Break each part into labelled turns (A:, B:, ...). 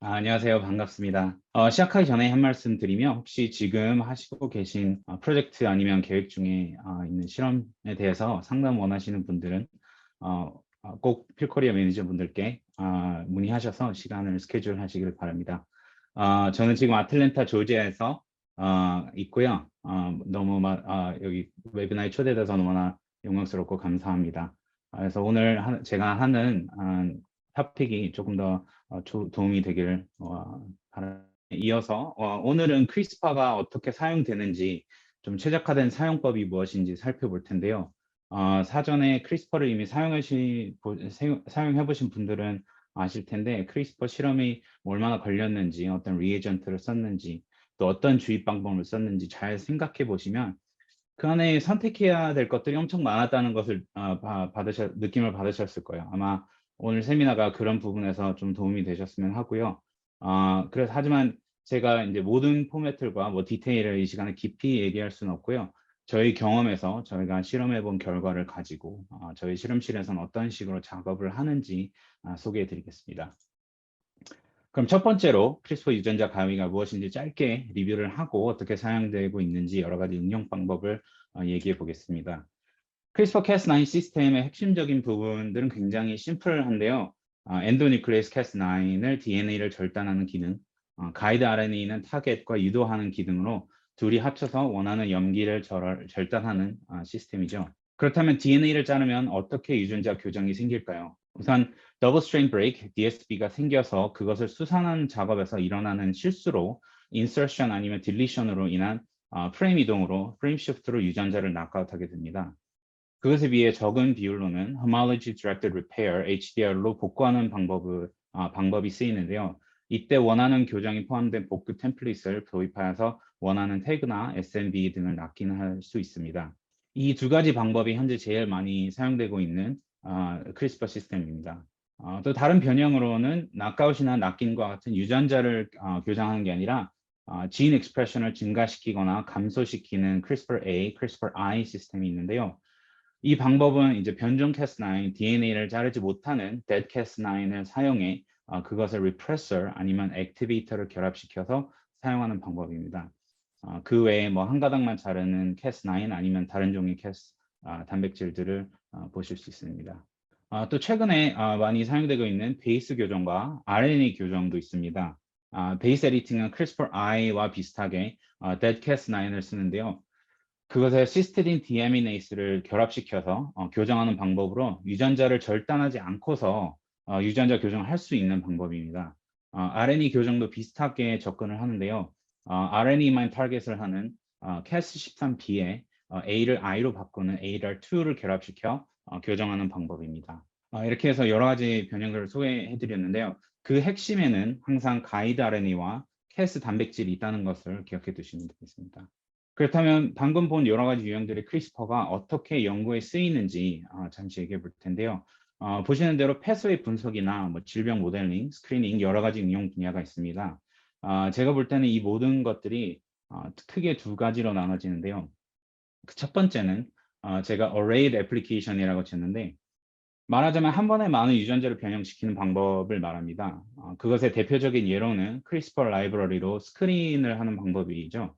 A: 아, 안녕하세요. 반갑습니다. 어, 시작하기 전에 한 말씀 드리면 혹시 지금 하시고 계신 어, 프로젝트 아니면 계획 중에 어, 있는 실험에 대해서 상담 원하시는 분들은 어, 어, 꼭 필코리아 매니저 분들께 어, 문의하셔서 시간을 스케줄 하시길 바랍니다. 어, 저는 지금 아틀랜타 조지아에서 어, 있고요. 어, 너무 마, 어, 여기 웨비나에 초대돼서 너무나 영광스럽고 감사합니다. 아, 그래서 오늘 하, 제가 하는 어, 토픽이 조금 더 어, 조, 도움이 되기를 어, 바라. 이어서 어, 오늘은 크리스파가 어떻게 사용되는지 좀 최적화된 사용법이 무엇인지 살펴볼 텐데요. 어, 사전에 크리스퍼를 이미 사용하시, 사용해 보신 분들은 아실 텐데 크리스퍼 실험이 얼마나 걸렸는지 어떤 리에이전트를 썼는지 또 어떤 주입 방법을 썼는지 잘 생각해 보시면 그 안에 선택해야 될 것들이 엄청 많았다는 것을 어, 받으셨, 느낌을 받으셨을 거예요. 아마 오늘 세미나가 그런 부분에서 좀 도움이 되셨으면 하고요. 아, 그래서 하지만 제가 이제 모든 포맷들과 뭐 디테일을 이 시간에 깊이 얘기할 수는 없고요. 저희 경험에서 저희가 실험해 본 결과를 가지고 아, 저희 실험실에서는 어떤 식으로 작업을 하는지 아, 소개해 드리겠습니다. 그럼 첫 번째로 크리스퍼 유전자 가위가 무엇인지 짧게 리뷰를 하고 어떻게 사용되고 있는지 여러 가지 응용 방법을 어, 얘기해 보겠습니다. 크리스퍼 캐스9 시스템의 핵심적인 부분들은 굉장히 심플한데요. 어, 엔도뉴클레이스 캐스9을 DNA를 절단하는 기능, 어, 가이드 RNA는 타겟과 유도하는 기능으로 둘이 합쳐서 원하는 염기를 절, 절단하는 어, 시스템이죠. 그렇다면 DNA를 자르면 어떻게 유전자 교정이 생길까요? 우선 더블 스트레인 브레이크, DSB가 생겨서 그것을 수산하는 작업에서 일어나는 실수로 인서션 아니면 딜리션으로 인한 어, 프레임 이동으로 프레임 시프트로 유전자를 낙아웃하게 됩니다. 그것에 비해 적은 비율로는 Homology Directed Repair, HDR로 복구하는 방법을, 아, 방법이 쓰이는데요. 이때 원하는 교정이 포함된 복구 템플릿을 도입하여서 원하는 태그나 SMB 등을 낚인할 수 있습니다. 이 두 가지 방법이 현재 제일 많이 사용되고 있는 아, 크리스퍼 시스템입니다. 아, 또 다른 변형으로는 낙가웃이나 낚인과 같은 유전자를 아, 교정하는 게 아니라 아, 지인 익스프레션을 증가시키거나 감소시키는 CRISPR-A, CRISPR-I 시스템이 있는데요. 이 방법은 이제 변종 Cas9 DNA를 자르지 못하는 dead Cas9을 사용해 어, 그것을 repressor 아니면 activator를 결합시켜서 사용하는 방법입니다. 어, 그 외에 뭐 한 가닥만 자르는 Cas9 아니면 다른 종의 Cas 어, 단백질들을 어, 보실 수 있습니다. 어, 또 최근에 어, 많이 사용되고 있는 베이스 교정과 RNA 교정도 있습니다. 베이스 에디팅은 CRISPR-I와 비슷하게 dead Cas9을 쓰는데요. 그것에 시스테딘 디아미네이스를 결합시켜서 어, 교정하는 방법으로 유전자를 절단하지 않고서 어, 유전자 교정을 할 수 있는 방법입니다. 어, RNA 교정도 비슷하게 접근을 하는데요. 어, RNA만 타겟을 하는 어, Cas13b에 어, A를 I로 바꾸는 AR2를 결합시켜 어, 교정하는 방법입니다. 어, 이렇게 해서 여러 가지 변형들을 소개해 드렸는데요. 그 핵심에는 항상 가이드 RNA와 Cas 단백질이 있다는 것을 기억해 두시면 되겠습니다. 그렇다면 방금 본 여러 가지 유형들의 크리스퍼가 어떻게 연구에 쓰이는지 어, 잠시 얘기해 볼 텐데요. 어, 보시는 대로 패스웨이 분석이나 뭐 질병 모델링, 스크리닝 여러 가지 응용 분야가 있습니다. 어, 제가 볼 때는 이 모든 것들이 어, 크게 두 가지로 나눠지는데요. 그 첫 번째는 어, 제가 arrayed application이라고 쳤는데 말하자면 한 번에 많은 유전자를 변형시키는 방법을 말합니다. 어, 그것의 대표적인 예로는 크리스퍼 라이브러리로 스크린을 하는 방법이죠.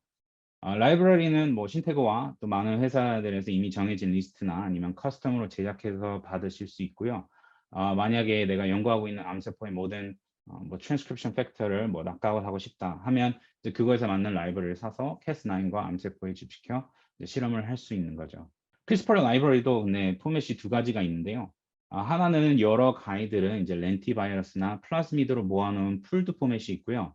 A: 어, 라이브러리는 뭐 신태고와 또 많은 회사들에서 이미 정해진 리스트나 아니면 커스텀으로 제작해서 받으실 수 있고요. 어, 만약에 내가 연구하고 있는 암세포의 모든 어, 뭐 트랜스크립션 팩터를 뭐 락아웃 하고 싶다 하면 이제 그거에서 맞는 라이브러리를 사서 캐스9과 암세포에 집시켜 실험을 할 수 있는 거죠. 크리스퍼 라이브러리도 네, 포맷이 두 가지가 있는데요. 아, 하나는 여러 가이드를 이제 렌티바이러스나 플라스미드로 모아놓은 풀드 포맷이 있고요.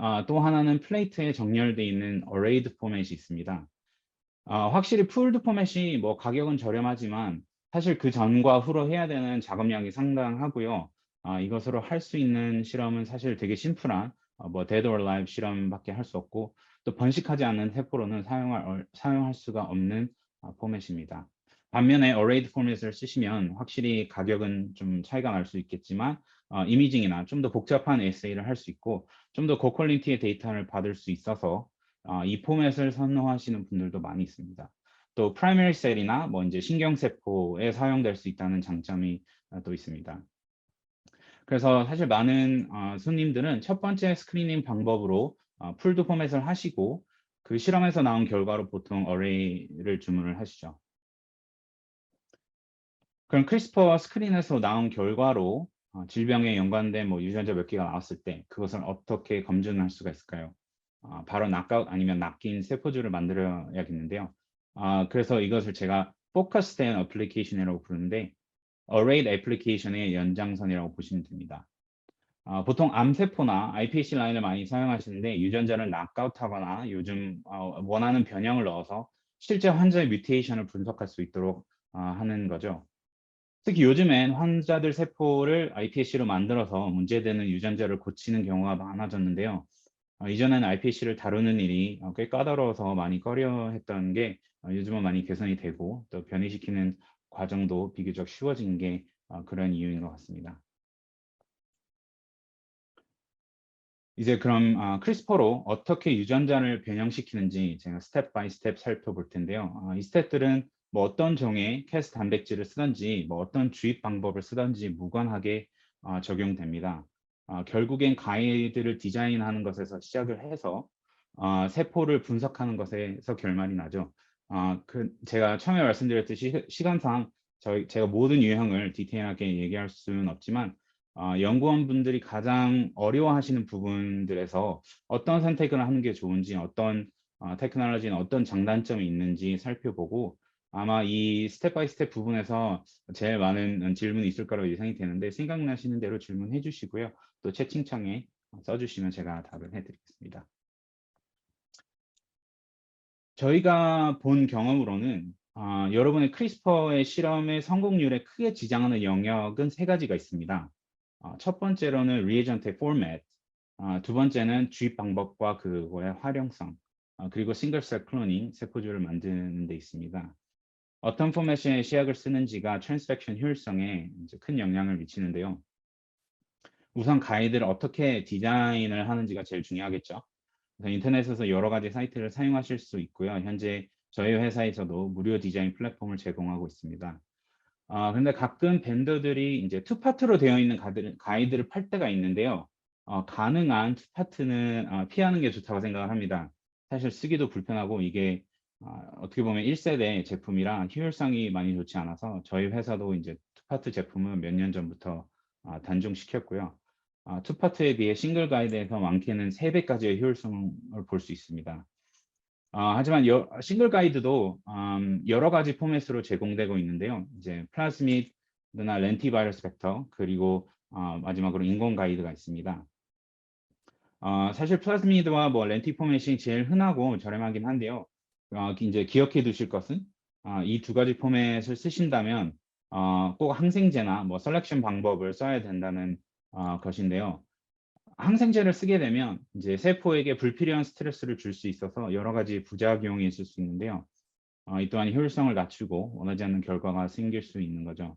A: 아, 또 하나는 플레이트에 정렬되어 있는 어레이드 포맷이 있습니다. 아, 확실히 풀드 포맷이 뭐 가격은 저렴하지만 사실 그 전과 후로 해야 되는 작업량이 상당하고요. 아, 이것으로 할 수 있는 실험은 사실 되게 심플한 어, 뭐 데드 or live 실험밖에 할 수 없고 또 번식하지 않는 세포로는 사용할, 사용할 수가 없는 아, 포맷입니다. 반면에 어레이드 포맷을 쓰시면 확실히 가격은 좀 차이가 날 수 있겠지만 어, 이미징이나 좀 더 복잡한 에세이를 할 수 있고 좀 더 고퀄리티의 데이터를 받을 수 있어서 어, 이 포맷을 선호하시는 분들도 많이 있습니다. 또 프라이머리 셀이나 뭐 이제 신경세포에 사용될 수 있다는 장점이 어, 또 있습니다. 그래서 사실 많은 어, 손님들은 첫 번째 스크리닝 방법으로 어, 풀드 포맷을 하시고 그 실험에서 나온 결과로 보통 어레이를 주문을 하시죠. 그럼 크리스퍼 스크린에서 나온 결과로 어, 질병에 연관된 뭐 유전자 몇 개가 나왔을 때 그것을 어떻게 검증할 수가 있을까요? 어, 바로 낙아웃 아니면 낚인 세포주를 만들어야겠는데요. 어, 그래서 이것을 제가 포커스된 어플리케이션이라고 부르는데 arrayed 애플리케이션의 연장선이라고 보시면 됩니다. 어, 보통 암세포나 iPSC 라인을 많이 사용하시는데 유전자를 낙아웃하거나 요즘 어, 원하는 변형을 넣어서 실제 환자의 뮤테이션을 분석할 수 있도록 어, 하는 거죠. 특히 요즘엔 환자들 세포를 iPSC로 만들어서 문제되는 유전자를 고치는 경우가 많아졌는데요. 어, 이전에는 iPSC를 다루는 일이 어, 꽤 까다로워서 많이 꺼려했던 게 어, 요즘은 많이 개선이 되고 또 변이시키는 과정도 비교적 쉬워진 게 어, 그런 이유인 것 같습니다. 이제 그럼 어, 크리스퍼로 어떻게 유전자를 변형시키는지 제가 스텝 바이 스텝 살펴볼 텐데요. 어, 이 스텝들은 뭐 어떤 종의 캐스 단백질을 쓰든지 뭐 어떤 주입 방법을 쓰든지 무관하게 어, 적용됩니다. 어, 결국엔 가이드를 디자인하는 것에서 시작을 해서 어, 세포를 분석하는 것에서 결말이 나죠. 어, 그 제가 처음에 말씀드렸듯이 시 간상 저희 제가 모든 유형을 디테일하게 얘기할 수는 없지만 어, 연구원분들이 가장 어려워하시는 부분들에서 어떤 선택을 하는 게 좋은지 어떤 어, 테크놀로지는 어떤 장단점이 있는지 살펴보고 아마 이 스텝 바이 스텝 부분에서 제일 많은 질문이 있을 거라고 예상이 되는데 생각나시는 대로 질문해 주시고요. 또 채팅창에 써주시면 제가 답을 해드리겠습니다. 저희가 본 경험으로는 어, 여러분의 크리스퍼의 실험의 성공률에 크게 지장하는 영역은 세 가지가 있습니다. 어, 첫 번째로는 리에전트의 포맷, 어, 두 번째는 주입 방법과 그거의 활용성, 어, 그리고 싱글셀 클로닝, 세포주를 만드는 데 있습니다. 어떤 포맷의 시약을 쓰는지가 트랜스펙션 효율성에 큰 영향을 미치는데요. 우선 가이드를 어떻게 디자인을 하는지가 제일 중요하겠죠. 인터넷에서 여러 가지 사이트를 사용하실 수 있고요. 현재 저희 회사에서도 무료 디자인 플랫폼을 제공하고 있습니다. 어, 근데 가끔 밴더들이 이제 투파트로 되어 있는 가이드를, 가이드를 팔 때가 있는데요. 어, 가능한 투파트는 어, 피하는 게 좋다고 생각을 합니다. 사실 쓰기도 불편하고 이게 어, 떻게 보면 1세대 제품이라 효율성이 많이 좋지 않아서 저희 회사도 이제 투파트 제품은 몇 년 전부터 어, 단종시켰고요. 어, 투파트에 비해 싱글 가이드에서 많게는 3배까지의 효율성을 볼 수 있습니다. 어, 하지만 여, 싱글 가이드도 음, 여러 가지 포맷으로 제공되고 있는데요. 이제 플라스미드나 렌티바이러스 벡터 그리고 어, 마지막으로 인공 가이드가 있습니다. 어, 사실 플라스미드와 뭐 렌티 포맷이 제일 흔하고 저렴하긴 한데요. 어, 이제 기억해 두실 것은 어, 이두 가지 포맷을 쓰신다면 어, 꼭 항생제나 뭐 셀렉션 방법을 써야 된다는 어, 것인데요. 항생제를 쓰게 되면 이제 세포에게 불필요한 스트레스를 줄 수 있어서 여러 가지 부작용이 있을 수 있는데요. 어, 이 또한 효율성을 낮추고 원하지 않는 결과가 생길 수 있는 거죠.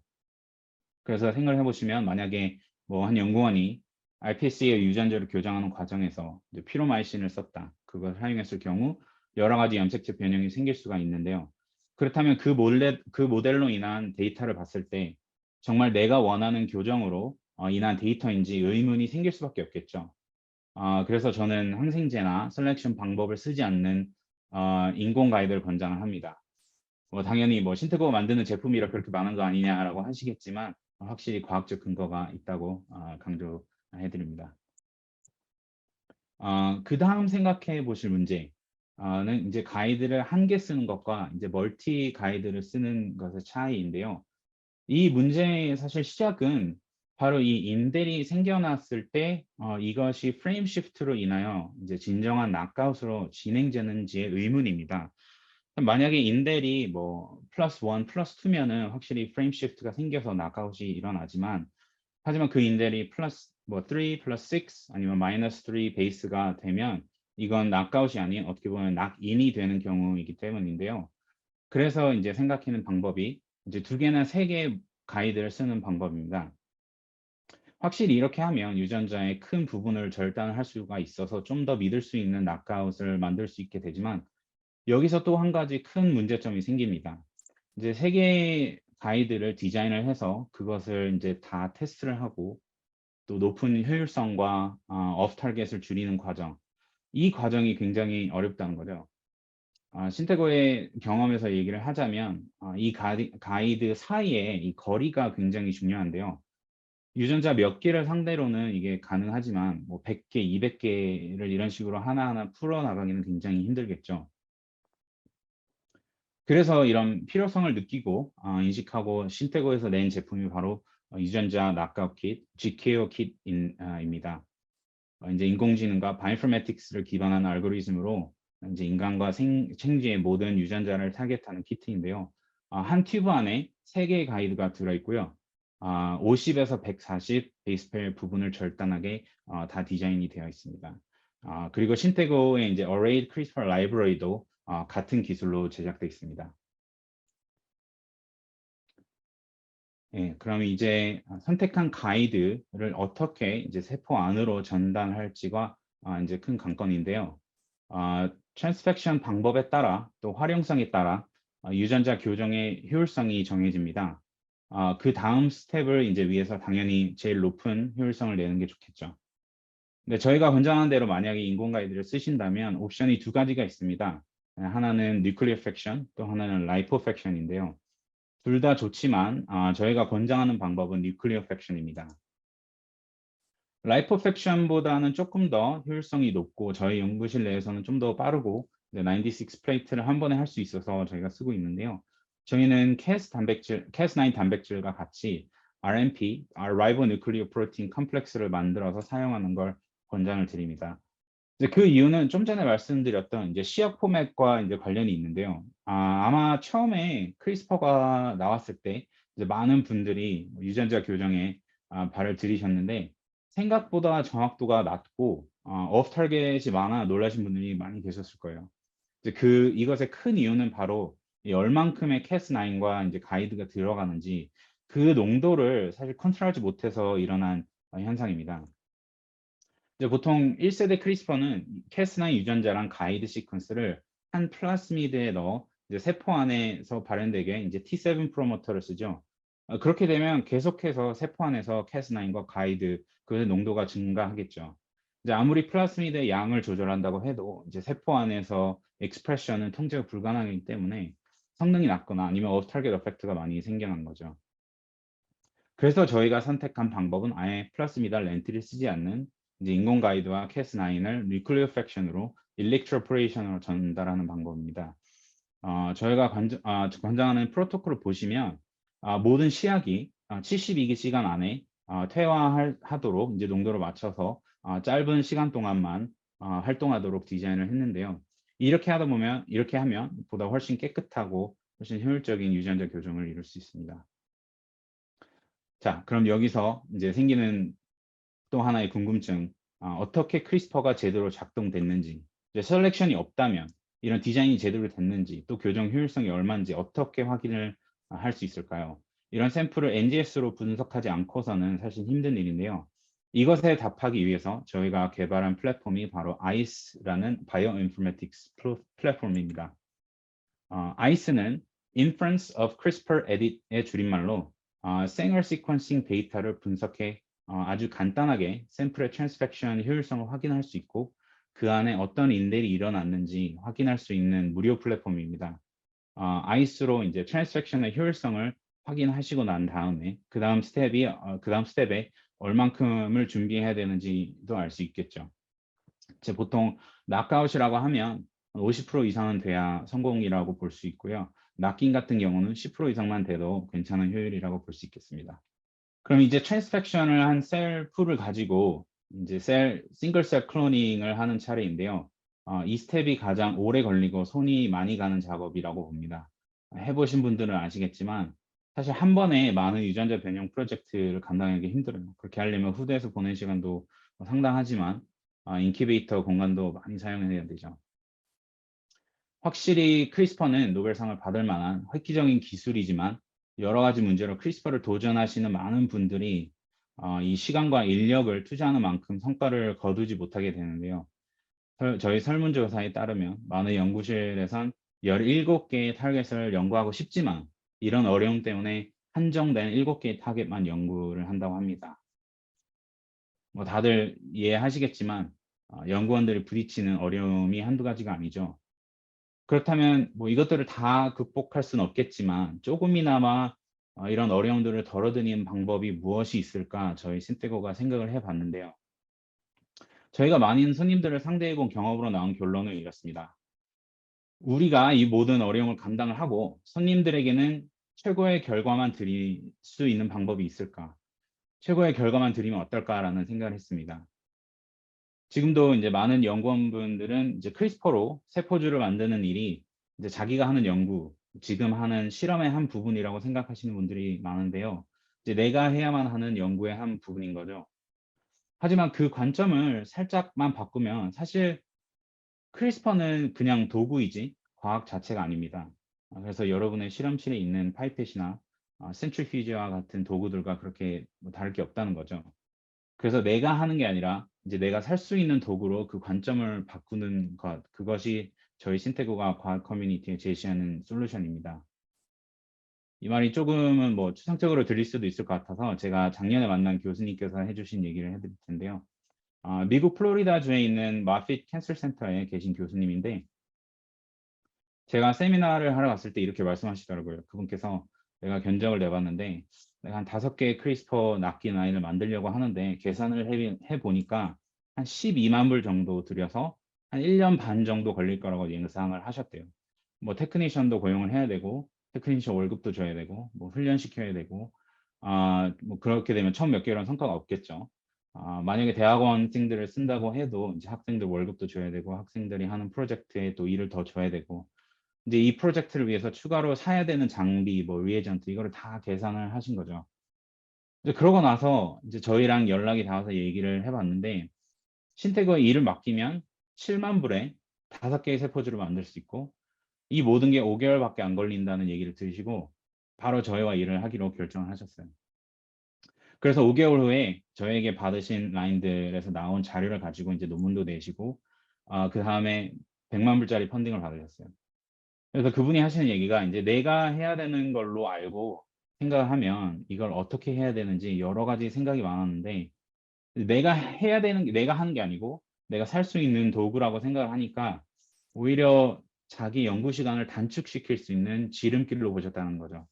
A: 그래서 생각을 해보시면 만약에 뭐 한 연구원이 RPS의 유전자를 교정하는 과정에서 피로마이신을 썼다. 그걸 사용했을 경우 여러 가지 염색체 변형이 생길 수가 있는데요. 그렇다면 그, 몰레, 그 모델로 인한 데이터를 봤을 때 정말 내가 원하는 교정으로 어, 인한 데이터인지 의문이 생길 수밖에 없겠죠. 어, 그래서 저는 항생제나 셀렉션 방법을 쓰지 않는 어, 인공 가이드를 권장을 합니다. 뭐 당연히 뭐 신테고가 만드는 제품이라 그렇게 많은 거 아니냐라고 하시겠지만 확실히 과학적 근거가 있다고 어, 강조해드립니다. 어, 그 다음 생각해 보실 문제 는 이제 가이드를 한 개 쓰는 것과 이제 멀티 가이드를 쓰는 것의 차이인데요. 이 문제의 사실 시작은 바로 이 인델이 생겨났을 때 어, 이것이 프레임 시프트로 인하여 이제 진정한 낙아웃으로 진행되는지의 의문입니다. 만약에 인델이 뭐 플러스 원, 플러스 투면은 확실히 프레임 시프트가 생겨서 낙아웃이 일어나지만 하지만 그 인델이 플러스 뭐 3, 플러스 6 아니면 마이너스 3 베이스가 되면 이건 낙아웃이 아닌 어떻게 보면 낙인이 되는 경우이기 때문인데요. 그래서 이제 생각하는 방법이 이제 두 개나 세 개의 가이드를 쓰는 방법입니다. 확실히 이렇게 하면 유전자의 큰 부분을 절단할 수가 있어서 좀 더 믿을 수 있는 낙아웃을 만들 수 있게 되지만 여기서 또 한 가지 큰 문제점이 생깁니다. 이제 세 개의 가이드를 디자인을 해서 그것을 이제 다 테스트를 하고 또 높은 효율성과 오프 타겟을 줄이는 과정, 이 과정이 굉장히 어렵다는 거죠. 아, 신태고의 경험에서 얘기를 하자면 아, 이 가디, 가이드 사이에 이 거리가 굉장히 중요한데요. 유전자 몇 개를 상대로는 이게 가능하지만 뭐 100개, 200개를 이런 식으로 하나하나 풀어나가기는 굉장히 힘들겠죠. 그래서 이런 필요성을 느끼고 어, 인식하고 신태고에서 낸 제품이 바로 어, 유전자 낙갑 킷, GKO 킷입니다. 어, 이제 인공지능과 바이오인포매틱스를 기반한 알고리즘으로 이제 인간과 생, 생쥐의 모든 유전자를 타겟하는 키트인데요. 어, 한 튜브 안에 3개의 가이드가 들어있고요. 어, 50에서 140 베이스페어 부분을 절단하게 어, 다 디자인이 되어 있습니다. 어, 그리고 신테고의 이제 Arrayed CRISPR 라이브러리도 어, 같은 기술로 제작되어 있습니다. 예, 그럼 이제 선택한 가이드를 어떻게 이제 세포 안으로 전달할지가 아, 이제 큰 관건인데요. 아, 트랜스펙션 방법에 따라 또 활용성에 따라 아, 유전자 교정의 효율성이 정해집니다. 아, 그 다음 스텝을 이제 위해서 당연히 제일 높은 효율성을 내는 게 좋겠죠. 근데 저희가 권장하는 대로 만약에 인공 가이드를 쓰신다면 옵션이 두 가지가 있습니다. 하나는 뉴클리어 팩션, 또 하나는 라이포 팩션인데요. 둘 다 좋지만 아, 저희가 권장하는 방법은 뉴클리어 팩션입니다. 라이포 팩션보다는 조금 더 효율성이 높고 저희 연구실 내에서는 좀 더 빠르고 96 플레이트를 한 번에 할 수 있어서 저희가 쓰고 있는데요. 저희는 Cas 단백질, Cas9 단백질과 같이 RNP, Ribonucleoprotein Complex를 만들어서 사용하는 걸 권장을 드립니다. 그 이유는 좀 전에 말씀드렸던 이제 시약 포맷과 이제 관련이 있는데요. 아, 아마 처음에 크리스퍼가 나왔을 때 많은 분들이 유전자 교정에 아, 발을 들이셨는데 생각보다 정확도가 낮고 어, 오프 타겟이 많아 놀라신 분들이 많이 계셨을 거예요. 이제 그 이것의 큰 이유는 바로 이 얼만큼의 캐스9과 이제 가이드가 들어가는지 그 농도를 사실 컨트롤하지 못해서 일어난 어, 현상입니다. 이제 보통 1세대 크리스퍼는 캐스9 유전자랑 가이드 시퀀스를 한 플라스미드에 넣어 이제 세포 안에서 발현되게 이제 T7 프로모터를 쓰죠. 어, 그렇게 되면 계속해서 세포 안에서 캐스9과 가이드 그 농도가 증가하겠죠. 이제 아무리 플라스미드의 양을 조절한다고 해도 이제 세포 안에서 익스프레션은 통제가 불가능하기 때문에 성능이 낮거나 아니면 타겟 어펙트가 많이 생겨난 거죠. 그래서 저희가 선택한 방법은 아예 플라스미다 렌트를 쓰지 않는 이제 인공 가이드와 캐스9을 뉴클리어 팩션으로 일렉트로포레이션으로 전달하는 방법입니다. 어, 저희가 관장, 어, 관장하는 프로토콜을 보시면 어, 모든 시약이 72기 시간 안에 퇴화하도록 이제 농도를 맞춰서 짧은 시간 동안만 활동하도록 디자인을 했는데요. 이렇게 하다 보면 이렇게 하면 보다 훨씬 깨끗하고 훨씬 효율적인 유전자 교정을 이룰 수 있습니다. 자, 그럼 여기서 이제 생기는 또 하나의 궁금증, 어, 떻게 크리스퍼가 제대로 작동됐는지, 이제 셀렉션이 없다면 이런 디자인이 제대로 됐는지, 또 교정 효율성이 얼마인지 어떻게 확인을 할 수 있을까요? 이런 샘플을 NGS로 분석하지 않고서는 사실 힘든 일인데요. 이것에 답하기 위해서 저희가 개발한 플랫폼이 바로 ICE라는 바이오 인포메틱스 플랫폼입니다. 어, ICE는 Inference of CRISPR Edit의 줄임말로 어, 생얼 시퀀싱 데이터를 분석해 어, 아주 간단하게 샘플의 트랜스펙션 효율성을 확인할 수 있고 그 안에 어떤 인델이 일어났는지 확인할 수 있는 무료 플랫폼입니다. 어, 아이스로 이제 트랜스펙션의 효율성을 확인하시고 난 다음에 그 다음 스텝이 어, 그 다음 스텝에 얼만큼을 준비해야 되는지도 알 수 있겠죠. 제 보통 낙아웃이라고 하면 50% 이상은 돼야 성공이라고 볼 수 있고요. 낙긴 같은 경우는 10% 이상만 돼도 괜찮은 효율이라고 볼 수 있겠습니다. 그럼 이제 트랜스펙션을 한 셀 풀을 가지고 이제 셀 싱글 셀 클로닝을 하는 차례인데요. 어, 이 스텝이 가장 오래 걸리고 손이 많이 가는 작업이라고 봅니다. 해보신 분들은 아시겠지만 사실 한 번에 많은 유전자 변형 프로젝트를 감당하기 힘들어요. 그렇게 하려면 후대에서 보낸 시간도 상당하지만 어, 인큐베이터 공간도 많이 사용해야 되죠. 확실히 크리스퍼는 노벨상을 받을 만한 획기적인 기술이지만 여러 가지 문제로 크리스퍼를 도전하시는 많은 분들이 어, 이 시간과 인력을 투자하는 만큼 성과를 거두지 못하게 되는데요. 저희 설문조사에 따르면 많은 연구실에선 17개의 타겟을 연구하고 싶지만 이런 어려움 때문에 한정된 7개의 타겟만 연구를 한다고 합니다. 뭐 다들 이해하시겠지만 어, 연구원들이 부딪히는 어려움이 한두 가지가 아니죠. 그렇다면 뭐 이것들을 다 극복할 수는 없겠지만 조금이나마 어, 이런 어려움들을 덜어드는 방법이 무엇이 있을까 저희 신테고가 생각을 해봤는데요. 저희가 많은 손님들을 상대해본 경험으로 나온 결론을 이렇습니다. 우리가 이 모든 어려움을 감당을 하고 손님들에게는 최고의 결과만 드릴 수 있는 방법이 있을까? 최고의 결과만 드리면 어떨까라는 생각을 했습니다. 지금도 이제 많은 연구원분들은 이제 크리스퍼로 세포주를 만드는 일이 이제 자기가 하는 연구, 지금 하는 실험의 한 부분이라고 생각하시는 분들이 많은데요. 이제 내가 해야만 하는 연구의 한 부분인 거죠. 하지만 그 관점을 살짝만 바꾸면 사실 크리스퍼는 그냥 도구이지 과학 자체가 아닙니다. 아, 그래서 여러분의 실험실에 있는 파이펫이나 센트리퓨지와 같은 도구들과 그렇게 뭐 다를 게 없다는 거죠. 그래서 내가 하는 게 아니라 이제 내가 살 수 있는 도구로 그 관점을 바꾸는 것 그것이 저희 신테고가 과학 커뮤니티에 제시하는 솔루션입니다. 이 말이 조금은 뭐 추상적으로 들릴 수도 있을 것 같아서 제가 작년에 만난 교수님께서 해주신 얘기를 해드릴 텐데요. 아, 미국 플로리다주에 있는 마핏 캔슬 센터에 계신 교수님인데 제가 세미나를 하러 갔을 때 이렇게 말씀하시더라고요. 그분께서 내가 견적을 내봤는데 내가 한 다섯 개의 크리스퍼 낚인 아이를 만들려고 하는데 계산을 해, 해보니까 한 12만 불 정도 들여서 한 1년 반 정도 걸릴 거라고 예상을 하셨대요. 뭐 테크니션도 고용을 해야 되고 테크니션 월급도 줘야 되고 뭐 훈련시켜야 되고 아, 뭐 그렇게 되면 처음 몇 개월은 성과가 없겠죠. 아, 만약에 대학원생들을 쓴다고 해도 이제 학생들 월급도 줘야 되고 학생들이 하는 프로젝트에 또 일을 더 줘야 되고 이제 이 프로젝트를 위해서 추가로 사야 되는 장비, 뭐 리에전트 이거를 다 계산을 하신 거죠. 이제 그러고 나서 이제 저희랑 연락이 닿아서 얘기를 해봤는데 신태거에 일을 맡기면 7만 불에 다섯 개의 세포주를 만들 수 있고 이 모든 게 5개월밖에 안 걸린다는 얘기를 들으시고 바로 저희와 일을 하기로 결정을 하셨어요. 그래서 5개월 후에 저에게 받으신 라인들에서 나온 자료를 가지고 이제 논문도 내시고 아, 그 다음에 100만 불짜리 펀딩을 받으셨어요. 그래서 그분이 하시는 얘기가 이제 내가 해야 되는 걸로 알고 생각하면 이걸 어떻게 해야 되는지 여러 가지 생각이 많았는데 내가 해야 되는 게 내가 하는 게 아니고 내가 살 수 있는 도구라고 생각을 하니까 오히려 자기 연구 시간을 단축시킬 수 있는 지름길로 보셨다는 거죠.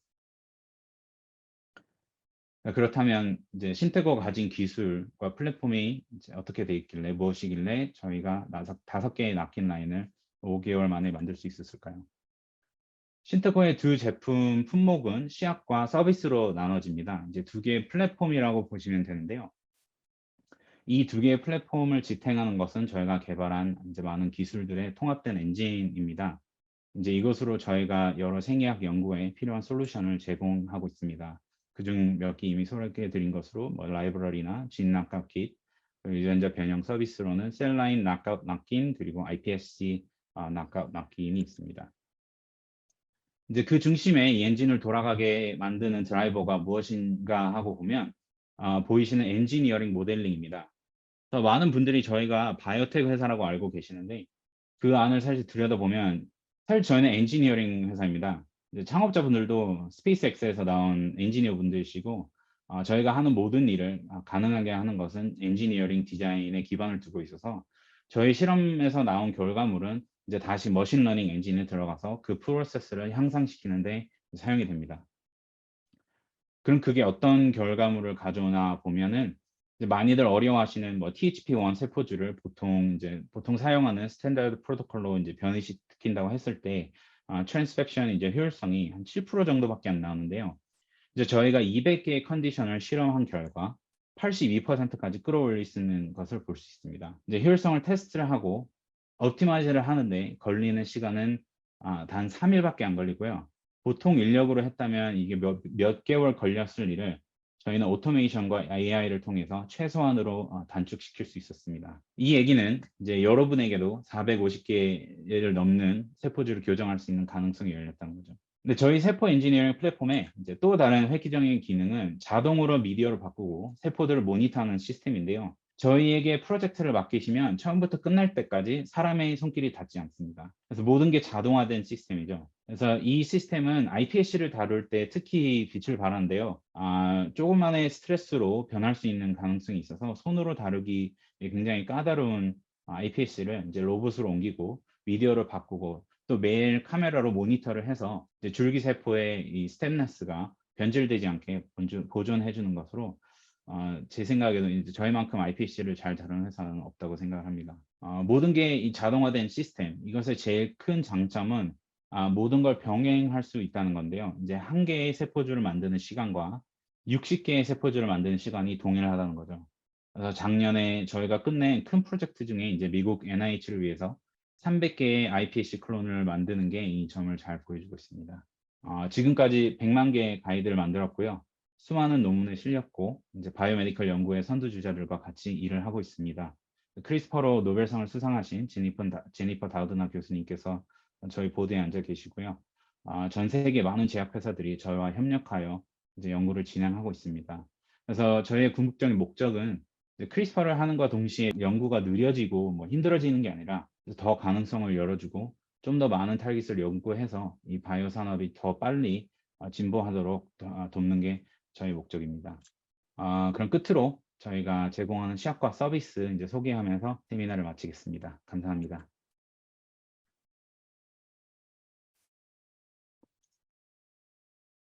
A: 그렇다면 이제 신태거가 가진 기술과 플랫폼이 어떻게 돼 있길래 무엇이길래 저희가 다섯 개의 낚인 라인을 5개월 만에 만들 수 있었을까요? 신테코의 두 제품 품목은 시약과 서비스로 나눠집니다. 이제 두 개의 플랫폼이라고 보시면 되는데요. 이 두 개의 플랫폼을 지탱하는 것은 저희가 개발한 이제 많은 기술들의 통합된 엔진입니다. 이제 이것으로 저희가 여러 생리학 연구에 필요한 솔루션을 제공하고 있습니다. 그중 몇 개 이미 소개해 드린 것으로 뭐 라이브러리나 진 낙값 킷, 유전자 변형 서비스로는 셀라인 낙값 낚인 그리고 iPSC 낙값 낚인이 있습니다. 이제 그 중심에 이 엔진을 돌아가게 만드는 드라이버가 무엇인가 하고 보면 어, 보이시는 엔지니어링 모델링입니다. 많은 분들이 저희가 바이오텍 회사라고 알고 계시는데 그 안을 사실 들여다보면 사실 저희는 엔지니어링 회사입니다. 창업자분들도 스페이스X에서 나온 엔지니어 분들이시고 어, 저희가 하는 모든 일을 가능하게 하는 것은 엔지니어링 디자인에 기반을 두고 있어서 저희 실험에서 나온 결과물은 이제 다시 머신러닝 엔진에 들어가서 그 프로세스를 향상시키는데 사용이 됩니다. 그럼 그게 어떤 결과물을 가져오나 보면은 많이들 어려워하시는 뭐 THP1 세포주를 보통 이제 보통 사용하는 스탠다드 프로토콜로 이제 변이시킨다고 했을 때 아, 트랜스펙션 이제 효율성이 한 7% 정도밖에 안 나오는데요. 이제 저희가 200개의 컨디션을 실험한 결과 82%까지 끌어올릴 수 있는 것을 볼 수 있습니다. 이제 효율성을 테스트를 하고 옵티마이즈를 하는데 걸리는 시간은 아, 단 3일밖에 안 걸리고요. 보통 인력으로 했다면 이게 몇, 몇 개월 걸렸을 일을 저희는 오토메이션과 AI를 통해서 최소한으로 어, 단축시킬 수 있었습니다. 이 얘기는 이제 여러분에게도 450개를 넘는 세포주를 교정할 수 있는 가능성이 열렸다는 거죠. 근데 저희 세포 엔지니어링 플랫폼의 이제 또 다른 획기적인 기능은 자동으로 미디어를 바꾸고 세포들을 모니터하는 시스템인데요. 저희에게 프로젝트를 맡기시면 처음부터 끝날 때까지 사람의 손길이 닿지 않습니다. 그래서 모든 게 자동화된 시스템이죠. 그래서 이 시스템은 iPSC를 다룰 때 특히 빛을 발하는데요. 아, 조금만의 스트레스로 변할 수 있는 가능성이 있어서 손으로 다루기 굉장히 까다로운 iPSC를 이제 로봇으로 옮기고 미디어를 바꾸고 또 매일 카메라로 모니터를 해서 이제 줄기세포의 이 스텝네스가 변질되지 않게 보존해 주는 것으로 어, 제 생각에는 이제 저희만큼 IPC를 잘 다루는 회사는 없다고 생각합니다. 어, 모든 게 이 자동화된 시스템 이것의 제일 큰 장점은 아, 모든 걸 병행할 수 있다는 건데요. 이제 한 개의 세포줄을 만드는 시간과 60개의 세포줄을 만드는 시간이 동일하다는 거죠. 그래서 작년에 저희가 끝낸 큰 프로젝트 중에 이제 미국 NIH를 위해서 300개의 iPSC 클론을 만드는 게 이 점을 잘 보여주고 있습니다. 어, 지금까지 100만 개의 가이드를 만들었고요. 수많은 논문에 실렸고 이제 바이오메디컬 연구의 선두주자들과 같이 일을 하고 있습니다. 크리스퍼로 노벨상을 수상하신 제니퍼, 제니퍼 다우드나 교수님께서 저희 보드에 앉아 계시고요. 아, 전 세계 많은 제약회사들이 저희와 협력하여 이제 연구를 진행하고 있습니다. 그래서 저희의 궁극적인 목적은 크리스퍼를 하는과 동시에 연구가 느려지고 뭐 힘들어지는 게 아니라 더 가능성을 열어주고 좀 더 많은 타깃을 연구해서 이 바이오 산업이 더 빨리 아, 진보하도록 아, 돕는 게 저희 목적입니다. 아, 그럼 끝으로 저희가 제공하는 시약과 서비스 이제 소개하면서 세미나를 마치겠습니다. 감사합니다.